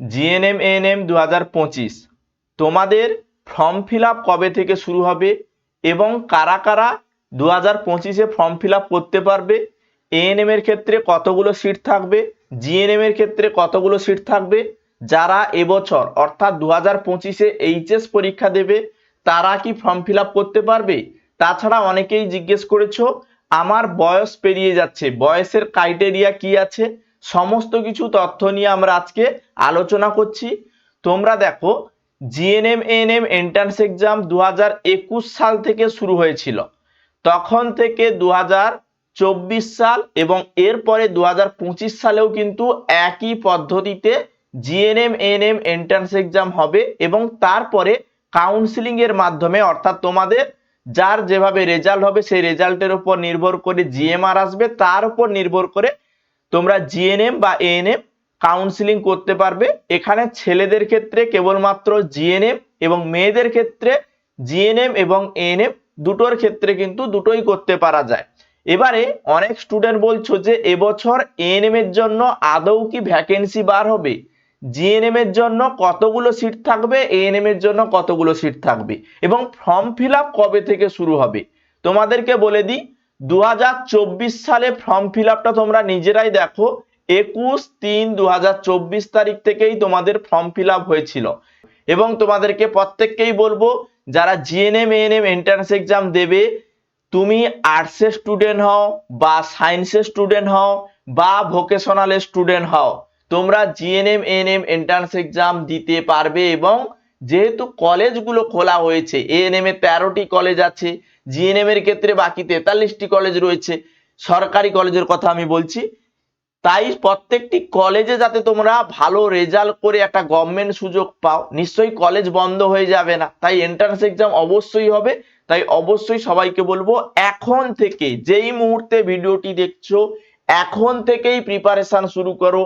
GNM ANM দু হাজার পঁচিশ। তোমাদের ফর্ম ফিল কবে থেকে শুরু হবে এবং কারা কারা দু হাজার পঁচিশে ফর্ম ফিল করতে পারবে? এএনএম এর ক্ষেত্রে কতগুলো সিট থাকবে? জিএনএম এর ক্ষেত্রে কতগুলো সিট থাকবে? যারা এবছর অর্থাৎ দু হাজার পঁচিশে এইচএস পরীক্ষা দেবে, তারা কি ফর্ম ফিল করতে পারবে? তাছাড়া অনেকেই জিজ্ঞেস করেছ, আমার বয়স পেরিয়ে যাচ্ছে, বয়সের ক্রাইটেরিয়া কি আছে? সমস্ত কিছু তথ্য নিয়ে আমরা আজকে আলোচনা করছি। তোমরা দেখো জিএনএম এএনএম এন্ট্রান্স এক্সাম দু সাল থেকে শুরু হয়েছিল। তখন থেকে দু চব্বিশ সাল এবং এরপরে দু পঁচিশ সালেও কিন্তু একই পদ্ধতিতে জিএনএম এএনএম এন্ট্রান্স এক্সাম হবে এবং তারপরে কাউন্সিলিং এর মাধ্যমে, অর্থাৎ তোমাদের যার যেভাবে রেজাল্ট হবে, সেই রেজাল্টের উপর নির্ভর করে জিএমআর আসবে, তার উপর নির্ভর করে তোমরা জিএনএম বা এএনএম কাউন্সিলিং করতে পারবে। এখানে ছেলেদের ক্ষেত্রে কেবলমাত্র জিএনএম এবং মেয়েদের ক্ষেত্রে জিএনএম এবং এএনএম দুটোর ক্ষেত্রে কিন্তু দুটোই করতে পারা যায়। এবারে অনেক স্টুডেন্ট বলছো যে, এবছর এএনএম এর জন্য আদৌ কি ভ্যাকেন্সি বার হবে? জিএনএম এর জন্য কতগুলো সিট থাকবে? এএনএম এর জন্য কতগুলো সিট থাকবে? এবং ফর্ম ফিল কবে থেকে শুরু হবে? তোমাদেরকে বলে দিই দু হাজার চব্বিশ সালে ফর্ম ফিল আপটা তোমরা নিজেরাই দেখো। একুশ তিন দু তারিখ থেকেই তোমাদের ফর্ম ফিল আপ হয়েছিল। এবং তোমাদেরকে প্রত্যেককেই বলব, যারা জিএনএম এএনএম এন্ট্রান্স এক্সাম দেবে, তুমি আর্টসের স্টুডেন্ট হও, বা সায়েন্সের স্টুডেন্ট হও, বা ভোকেশনালের স্টুডেন্ট হও, তোমরা জিএনএম এএনএম এন্ট্রান্স এক্সাম দিতে পারবে এবং যেহেতু কলেজগুলো খোলা হয়েছে এএনএম এ তেরোটি কলেজ আছে জিএনএম এর ক্ষেত্রে বাকি তেতাল্লিশটি কলেজ রয়েছে, সরকারি কলেজের কথা আমি বলছি। তাই প্রত্যেকটি কলেজে যাতে তোমরা ভালো রেজাল্ট করে একটা গভর্নমেন্ট সুযোগ পাও, নিশ্চয়ই কলেজ বন্ধ হয়ে যাবে না। তাই এন্ট্রান্স এক্সাম অবশ্যই হবে। তাই অবশ্যই সবাইকে বলব, এখন থেকে যেই মুহূর্তে ভিডিওটি দেখছ এখন থেকেই প্রিপারেশন শুরু করো,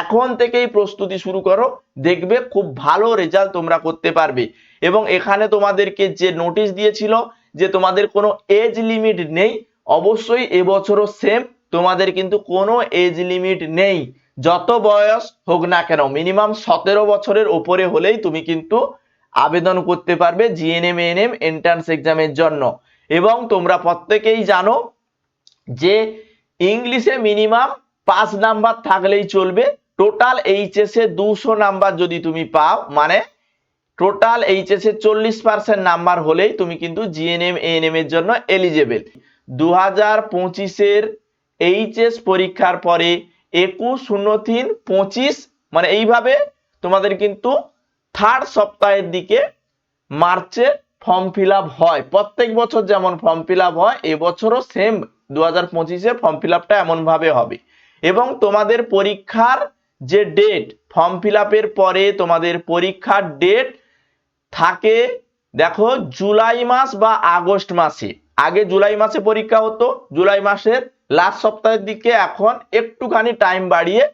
এখন থেকেই প্রস্তুতি শুরু করো, দেখবে খুব ভালো রেজাল্ট তোমরা করতে পারবে। এবং এখানে তোমাদেরকে যে নোটিশ দিয়েছিল যে তোমাদের কোনো এজ লিমিট নেই, অবশ্যই এবছরও সেম তোমাদের কিন্তু কোনো এজ লিমিট নেই। যত বয়স হোক না কেন মিনিমাম সতেরো বছরের ওপরে হলেই তুমি কিন্তু আবেদন করতে পারবে জিএনএম এএনএম এন্ট্রান্স এক্সামের জন্য। এবং তোমরা প্রত্যেকেই জানো যে ইংলিশে মিনিমাম পাঁচ নাম্বার থাকলেই চলবে। টোটাল এইচএস দুশো নাম্বার যদি তুমি পাও মানে টোটাল এইচএস চল্লিশ পার্সেন্ট নাম্বার হলেই তুমি কিন্তু জিএনএম এএনএম এর জন্য এলিজেবল দু হাজার পঁচিশের এইচএস পরীক্ষার পরে একুশ, শূন্য, তিন, পঁচিশ মানে এইভাবে তোমাদের কিন্তু থার্ড সপ্তাহের দিকে মার্চে ফর্ম ফিল হয়। প্রত্যেক বছর যেমন ফর্ম ফিল হয় এবছরও সেম দু হাজার পঁচিশে ফর্ম ফিল আপটা এমনভাবে হবে। এবং তোমাদের পরীক্ষার যে ডেট ফর্ম ফিল আপের পরে তোমাদের পরীক্ষার ডেট থাকে, দেখো, জুলাই মাস বা আগস্ট মাসে। আগে জুলাই মাসে পরীক্ষা হতো, জুলাই মাসের লাস্ট সপ্তাহের দিকে এখন একটুখানি টাইম বাড়িয়ে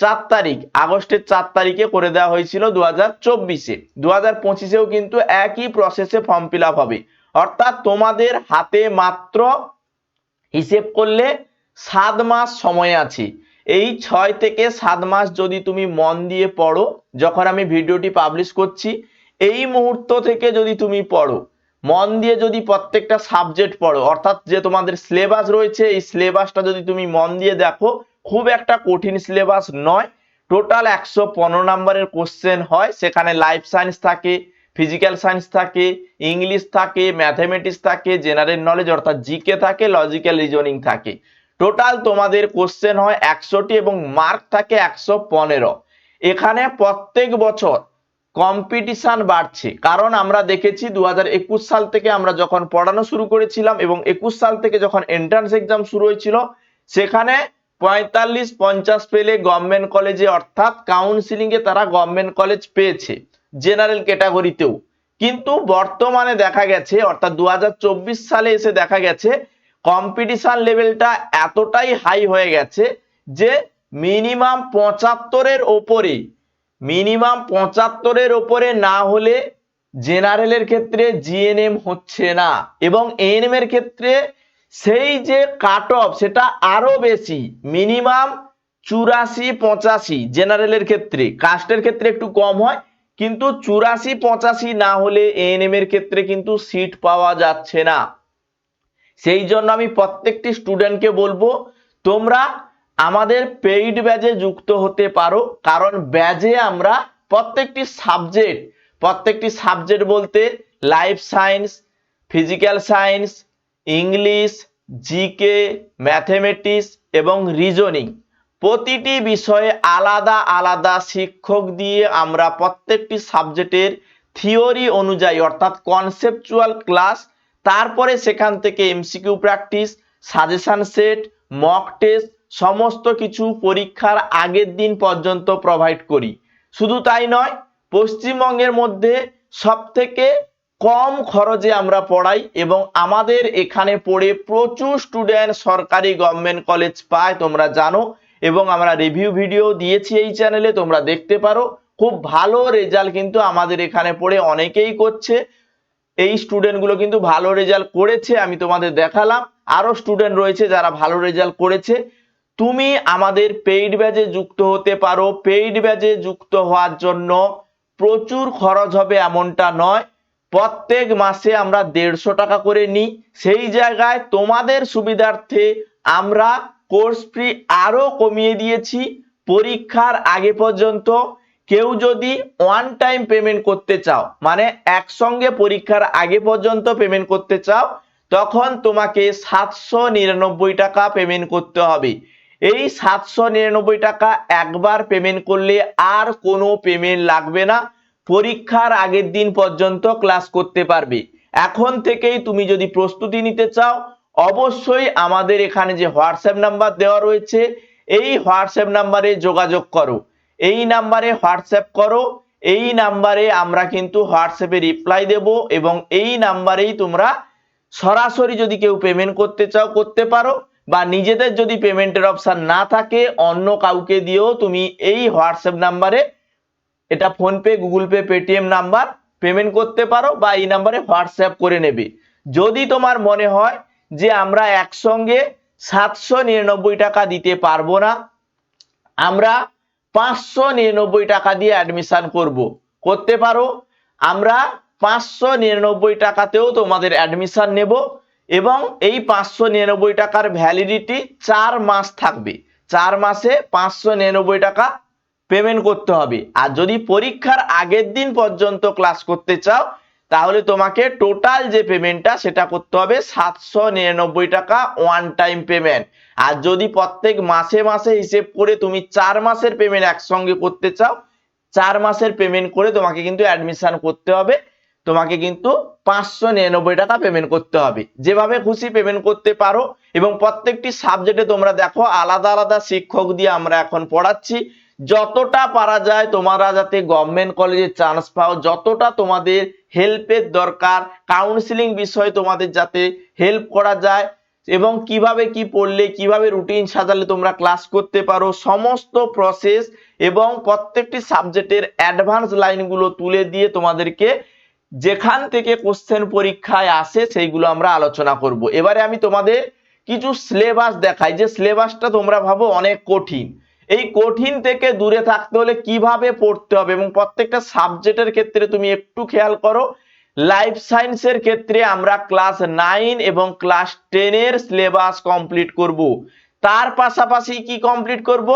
চার তারিখ, আগস্টের চার তারিখে করে দেওয়া হয়েছিল দু হাজার চব্বিশে। দু হাজার পঁচিশেও কিন্তু একই প্রসেসে ফর্ম ফিল হবে। অর্থাৎ তোমাদের হাতে মাত্র হিসেব করলে সাত মাস সময় আছে। এই ছয় থেকে সাত মাস যদি তুমি মন দিয়ে পড়ো, যখন আমি ভিডিওটি পাবলিশ করছি, এই মুহূর্ত থেকে যদি তুমি পড়ো, মন দিয়ে যদি প্রত্যেকটা সাবজেক্ট পড়ো, অর্থাৎ যে তোমাদের সিলেবাস রয়েছে, এই সিলেবাসটা যদি তুমি মন দিয়ে দেখো খুব একটা কঠিন সিলেবাস নয়। টোটাল একশো পনেরো নাম্বারের কোশ্চেন হয়। সেখানে লাইফ সায়েন্স থাকে ফিজিক্যাল সায়েন্স থাকে ইংলিশ থাকে ম্যাথামেটিক্স থাকে জেনারেল নলেজ অর্থাৎ জিকে থাকে লজিক্যাল রিজনিং থাকে। টোটাল তোমাদের কোশ্চেন হয় একশোটি এবং মার্ক থাকে একশো পনেরো। এখানে প্রত্যেক বছর কম্পিটিশন বাড়ছে। কারণ আমরা দেখেছি দু হাজার একুশ সাল থেকে আমরা যখন পড়ানো শুরু করেছিলাম এবং একুশ সাল থেকে যখন এন্ট্রান্স এক্সাম শুরু হয়েছিল, সেখানে পঁয়তাল্লিশ পঞ্চাশ পেলে গভর্নমেন্ট কলেজে অর্থাৎ কাউন্সিলিং এ তারা গভর্নমেন্ট কলেজ পেয়েছে জেনারেল ক্যাটাগরিতেও কিন্তু বর্তমানে দেখা গেছে, অর্থাৎ দু হাজার চব্বিশ সালে এসে দেখা গেছে কম্পিটিশন লেভেলটা এতটাই হাই হয়ে গেছে যে মিনিমাম পঁচাত্তরের ওপরে মিনিমাম পঁচাত্তরের ওপরে না হলে জেনারেলের ক্ষেত্রে জিএনএম হচ্ছে না। এবং এএনএম এর ক্ষেত্রে সেই যে কাট অফ সেটা আরও বেশি মিনিমাম চুরাশি পঁচাশি জেনারেলের ক্ষেত্রে। কাস্টের ক্ষেত্রে একটু কম হয়, কিন্তু চুরাশি পঁচাশি না হলে এএনএম এর ক্ষেত্রে কিন্তু সিট পাওয়া যাচ্ছে না। সেই জন্য আমি প্রত্যেকটি স্টুডেন্টকে বলব, তোমরা আমাদের পেইড ব্যাজে যুক্ত হতে পারো, কারণ ব্যাজে আমরা প্রত্যেকটি সাবজেক্ট প্রত্যেকটি সাবজেক্ট বলতে life science physical science English, GK, mathematics এবং রিজনিং। প্রতিটি বিষয়ে আলাদা আলাদা শিক্ষক দিয়ে আমরা প্রত্যেকটি সাবজেক্টের থিওরি অনুযায়ী, অর্থাৎ কনসেপচুয়াল ক্লাস তারপরে সেখান থেকে MCQ practice suggestion set mock test সমস্ত কিছু পরীক্ষার আগের দিন পর্যন্ত প্রোভাইড করি। শুধু তাই নয়, পশ্চিমবঙ্গের মধ্যে সব থেকে কম খরচে আমরা পড়াই এবং আমাদের এখানে পড়ে প্রচুর স্টুডেন্ট সরকারি গভর্নমেন্ট কলেজ পায়, তোমরা জানো। এবং আমরা রিভিউ ভিডিও দিয়েছি এই চ্যানেলে তোমরা দেখতে পারো। খুব ভালো রেজাল্ট কিন্তু আমাদের এখানে পড়ে অনেকেই করছে। এই স্টুডেন্টগুলো কিন্তু ভালো রেজাল্ট করেছে, আমি তোমাদের দেখালাম। আরও স্টুডেন্ট রয়েছে যারা ভালো রেজাল্ট করেছে। তুমি আমাদের পেইড ব্যাজে যুক্ত হতে পারো। পেইড ব্যাজে যুক্ত হওয়ার জন্য প্রচুর খরচ হবে এমনটা নয়। প্রত্যেক মাসে আমরা দেড়শো টাকা করে নিই। সেই জায়গায় তোমাদের সুবিধার্থে আমরা কোর্স ফি আরও কমিয়ে দিয়েছি। পরীক্ষার আগে পর্যন্ত কেউ যদি ওয়ান টাইম পেমেন্ট করতে চাও মানে একসঙ্গে পরীক্ষার আগে পর্যন্ত পেমেন্ট করতে চাও, তখন তোমাকে সাতশো নিরানব্বই টাকা পেমেন্ট করতে হবে। এই সাতশো নিরানব্বই টাকা একবার পেমেন্ট করলে আর কোনো পেমেন্ট লাগবে না। পরীক্ষার আগের দিন পর্যন্ত ক্লাস করতে পারবে। এখন থেকেই তুমি যদি প্রস্তুতি নিতে চাও, অবশ্যই আমাদের এখানে যে হোয়াটসঅ্যাপ নাম্বার দেওয়া রয়েছে, এই হোয়াটসঅ্যাপ নাম্বারে যোগাযোগ করো। এই নাম্বারে হোয়াটসঅ্যাপ করো, এই নাম্বারে আমরা কিন্তু হোয়াটসঅ্যাপে রিপ্লাই দেব এবং এই নাম্বারেই তোমরা সরাসরি যদি কেউ পেমেন্ট করতে চাও, করতে পারো বা নিজেদের যদি পেমেন্টের অপশান না থাকে, অন্য কাউকে দিয়েও তুমি এই হোয়াটসঅ্যাপ নাম্বারে এটা PhonePe Google Pay Paytm number payment করতে পারো বা এই নাম্বারে হোয়াটসঅ্যাপ করে নেবে। যদি তোমার মনে হয় যে আমরা একসঙ্গে সাতশো নিরানব্বই টাকা দিতে পারব না, আমরা পাঁচশো নিরানব্বই টাকা দিয়ে অ্যাডমিশান করব। করতে পারো, আমরা পাঁচশো নিরানব্বই টাকাতেও তোমাদের অ্যাডমিশান নেব এবং এই পাঁচশো নিরানব্বই টাকার ভ্যালিডিটি চার মাস থাকবে। চার মাসে পাঁচশো নিরানব্বই টাকা পেমেন্ট করতে হবে। আর যদি পরীক্ষার আগের দিন পর্যন্ত ক্লাস করতে চাও, তাহলে তোমাকে টোটাল যে পেমেন্টটা সেটা করতে হবে সাতশো নিরানব্বই টাকা ওয়ান টাইম পেমেন্ট আর যদি প্রত্যেক মাসে মাসে হিসেব করে তুমি চার মাসের পেমেন্ট একসঙ্গে করতে চাও, চার মাসের পেমেন্ট করে তোমাকে কিন্তু অ্যাডমিশন করতে হবে। তোমাকে কিন্তু পাঁচশো নিরানব্বই টাকা পেমেন্ট করতে হবে। যেভাবে খুশি পেমেন্ট করতে পারো এবং প্রত্যেকটি সাবজেক্টে তোমরা দেখো আলাদা আলাদা শিক্ষক দিয়ে আমরা এখন পড়াচ্ছি। যতটা পারা যায় তোমরা যাতে গভর্নমেন্ট কলেজে চান্স পাও, যতটা তোমাদের হেল্পের দরকার কাউন্সিলিং বিষয়ে তোমাদের যাতে হেল্প করা যায় এবং কীভাবে কি পড়লে, কীভাবে রুটিন সাজালে তোমরা ক্লাস করতে পারো, সমস্ত প্রসেস এবং প্রত্যেকটি সাবজেক্টের অ্যাডভান্স লাইনগুলো তুলে দিয়ে তোমাদেরকে যেখান থেকে কোশ্চেন পরীক্ষায় আসে সেইগুলো আমরা আলোচনা করব। এবারে আমি তোমাদের কিছু সিলেবাস দেখাই। যে সিলেবাসটা তোমরা ভাবো অনেক কঠিন। এই কঠিন থেকে দূরে থাকতে হলে কীভাবে পড়তে হবে এবং প্রত্যেকটা সাবজেক্টের ক্ষেত্রে তুমি একটু খেয়াল করো। লাইফ সায়েন্সের ক্ষেত্রে আমরা ক্লাস নাইন এবং ক্লাস টেনের সিলেবাস কমপ্লিট করব। তার পাশাপাশি কি কমপ্লিট করব?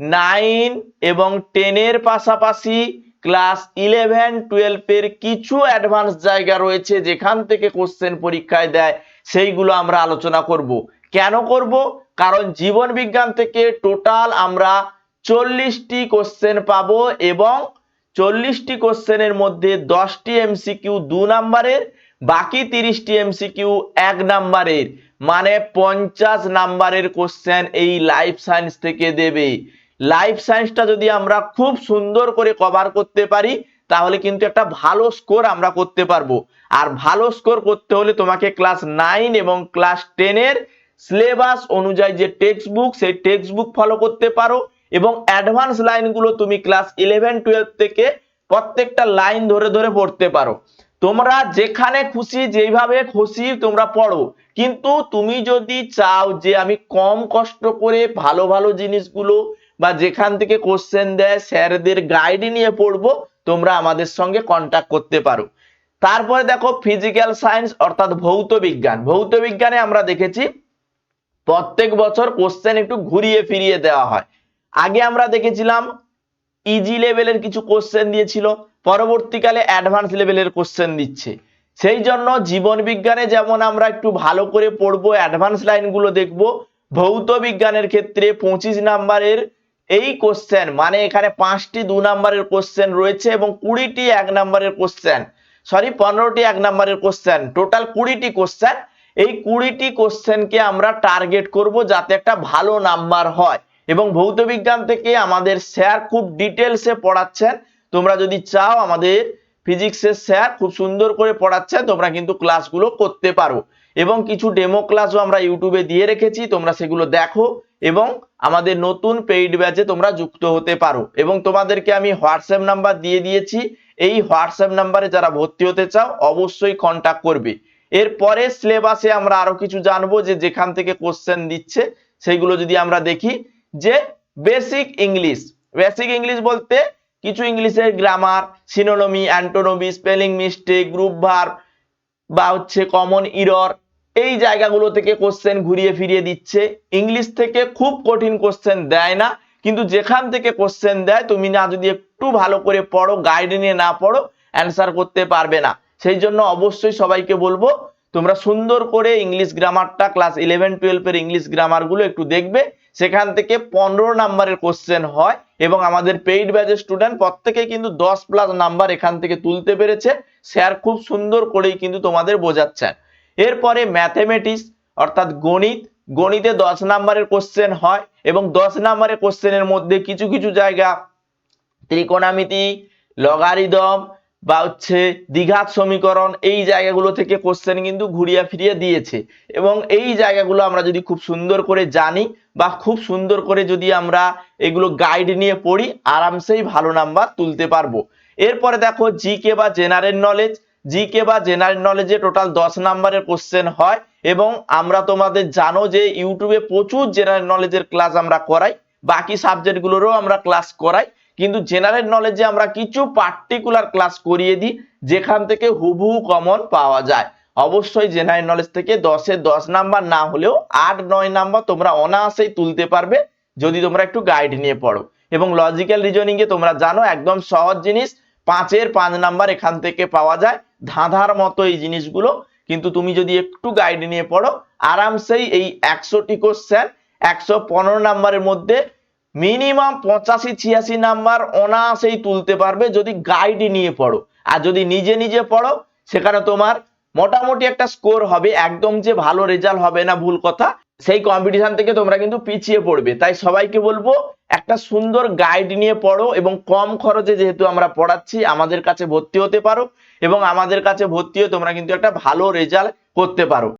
নাইন এবং টেনের পাশাপাশি ক্লাস ইলেভেন টুয়েলভের কিছু অ্যাডভান্স জায়গা রয়েছে যেখান থেকে কোশ্চেন পরীক্ষায় দেয়, সেইগুলো আমরা আলোচনা করব। কেন করব? কারণ জীবন বিজ্ঞান থেকে টোটাল আমরা চল্লিশটি কোশ্চেন পাবো এবং চল্লিশটি কোশ্চেনের মধ্যে দশটি এমসিকিউ দু নাম্বারের বাকি তিরিশটি এমসিকিউ এক নাম্বারের মানে পঞ্চাশ নাম্বারের কোশ্চেন এই লাইফ সায়েন্স থেকে দেবে। লাইফ সায়েন্সটা যদি আমরা খুব সুন্দর করে কভার করতে পারি, তাহলে কিন্তু একটা ভালো স্কোর আমরা করতে পারব। আর ভালো স্কোর করতে হলে তোমাকে ক্লাস নাইন এবং ক্লাস টেনের সিলেবাস অনুযায়ী যে টেক্সট বুক সেই টেক্সট বুক ফলো করতে পারো এবং অ্যাডভান্স লাইনগুলো তুমি ক্লাস ইলেভেন টুয়েলভ থেকে প্রত্যেকটা লাইন ধরে ধরে পড়তে পারো। তোমরা যেখানে খুশি যেভাবে খুশি তোমরা পড়ো। কিন্তু তুমি যদি চাও যে আমি কম কষ্ট করে ভালো ভালো জিনিসগুলো বা যেখান থেকে কোশ্চেন দেয়, স্যারদের গাইড নিয়ে পড়ব, তোমরা আমাদের সঙ্গে কন্ট্যাক্ট করতে পারো। তারপরে দেখো ফিজিক্যাল সায়েন্স অর্থাৎ ভৌত বিজ্ঞান। ভৌত বিজ্ঞানে আমরা দেখেছি প্রত্যেক বছর কোশ্চেন একটু ঘুরিয়ে ফিরিয়ে দেওয়া হয়। আগে আমরা দেখেছিলাম ইজি লেভেলের কিছু কোশ্চেন দিয়েছিল, পরবর্তীকালে অ্যাডভান্স লেভেলের কোশ্চেন দিচ্ছে। সেই জন্য জীবন বিজ্ঞানে যেমন আমরা একটু ভালো করে পড়ব অ্যাডভান্স লাইনগুলো দেখব, ভৌত বিজ্ঞানের ক্ষেত্রে পঁচিশ নাম্বারের এই কোশ্চেন মানে এখানে পাঁচটি দু নাম্বারের কোশ্চেন রয়েছে এবং কুড়িটি এক নাম্বারের কোশ্চেন সরি পনেরোটি এক নাম্বারের কোশ্চেন টোটাল কুড়িটি কোশ্চেন এই কুড়িটি কোশ্চেনকে আমরা টার্গেট করব যাতে একটা ভালো নাম্বার হয়। এবং ভৌত বিজ্ঞান থেকে আমাদের স্যার খুব ডিটেলসে পড়াচ্ছেন। তোমরা যদি চাও আমাদের ফিজিক্সের স্যার খুব সুন্দর করে পড়াচ্ছেন, তোমরা কিন্তু ক্লাসগুলো করতে পারো। এবং কিছু ডেমো ক্লাসও আমরা ইউটিউবে দিয়ে রেখেছি, তোমরা সেগুলো দেখো এবং আমাদের নতুন পেইড ব্যাচে তোমরা যুক্ত হতে পারো। এবং তোমাদেরকে আমি হোয়াটসঅ্যাপ নাম্বার দিয়ে দিয়েছি, এই হোয়াটসঅ্যাপ নাম্বারে যারা ভর্তি হতে চাও অবশ্যই কন্টাক্ট করবে। এরপরে সিলেবাসে আমরা আরও কিছু জানব যে যেখান থেকে কোশ্চেন দিচ্ছে সেইগুলো যদি আমরা দেখি যে বেসিক ইংলিশ বেসিক ইংলিশ বলতে কিছু ইংলিশের grammar synonymy antonymy spelling mistake group verb বা হচ্ছে কমন ইরর এই জায়গাগুলো থেকে কোশ্চেন ঘুরিয়ে ফিরিয়ে দিচ্ছে। ইংলিশ থেকে খুব কঠিন কোশ্চেন দেয় না, কিন্তু যেখান থেকে কোশ্চেন দেয়, তুমি না যদি একটু ভালো করে পড়ো গাইড নিয়ে না পড়ো অ্যান্সার করতে পারবে না। সেই জন্য অবশ্যই সবাইকে বলব, তোমরা সুন্দর করে ইংলিশ গ্রামারটা ক্লাস ইলেভেন টুয়েলভের ইংলিশ গ্রামারগুলো একটু দেখবে, সেখান থেকে পনেরো নাম্বারের কোশ্চেন হয় এবং আমাদের পেইড ব্যাচের স্টুডেন্ট প্রত্যেকে কিন্তু দশ প্লাস নাম্বার এখান থেকে তুলতে পেরেছে স্যার খুব সুন্দর করেই কিন্তু তোমাদের বোঝাচ্ছেন। এরপরে ম্যাথমেটিক্স অর্থাৎ গণিত, গণিতে দশ নাম্বারের কোশ্চেন হয় এবং দশ নাম্বারের কোশ্চেনের মধ্যে কিছু কিছু জায়গা ত্রিকোণামিতি লগারিদম বা হচ্ছে দ্বিঘাত সমীকরণ এই জায়গাগুলো থেকে কোশ্চেন কিন্তু ঘুরিয়ে ফিরিয়ে দিয়েছে। এবং এই জায়গাগুলো আমরা যদি খুব সুন্দর করে জানি বা খুব সুন্দর করে যদি আমরা এগুলো গাইড নিয়ে পড়ি, আরামসেই ভালো নাম্বার তুলতে পারব। এরপরে দেখো জিকে বা জেনারেল নলেজ জিকে বা জেনারেল নলেজে টোটাল দশ নাম্বারের কোশ্চেন হয় এবং আমরা তোমাদের জানো যে ইউটিউবে প্রচুর জেনারেল নলেজের ক্লাস আমরা করাই। বাকি সাবজেক্টগুলোরও আমরা ক্লাস করাই। কিন্তু জেনারেল নলেজে আমরা কিছু পার্টিকুলার ক্লাস করিয়ে দিই, যেখান থেকে হুবহু কমন পাওয়া যায়। অবশ্যই জেনারেল নলেজ থেকে দশে দশ নাম্বার না হলেও আট, নয় নাম্বার তোমরা অনায়াসেই তুলতে পারবে, যদি তোমরা একটু গাইড নিয়ে পড়ো। এবং লজিক্যাল রিজনিং এ তোমরা জানো, একদম সহজ জিনিস, পাঁচের পাঁচ নাম্বার এখান থেকে পাওয়া যায়, ধাঁধার মতো এই জিনিসগুলো। কিন্তু তুমি যদি একটু গাইড নিয়ে পড়ো, আরামসেই এই একশোটি কোশ্চেন একশো পনেরো নাম্বারের মধ্যে মিনিমাম পঁচাশি, ছিয়াশি নাম্বার অনায়াসেই তুলতে পারবে যদি গাইড নিয়ে পড়ো। আর যদি নিজে নিজে পড়ো, সেখানে তোমার মোটামুটি একটা স্কোর হবে। একদম যে ভালো রেজাল্ট হবে না ভুল কথা, সেই কম্পিটিশন থেকে তোমরা কিন্তু পিছিয়ে পড়বে। তাই সবাইকে বলব, একটা সুন্দর গাইড নিয়ে পড়ো এবং কম খরচে যেহেতু আমরা পড়াচ্ছি, আমাদের কাছে ভর্তি হতে পারো এবং আমাদের কাছে ভর্তি হয়ে তোমরা কিন্তু একটা ভালো রেজাল্ট করতে পারো।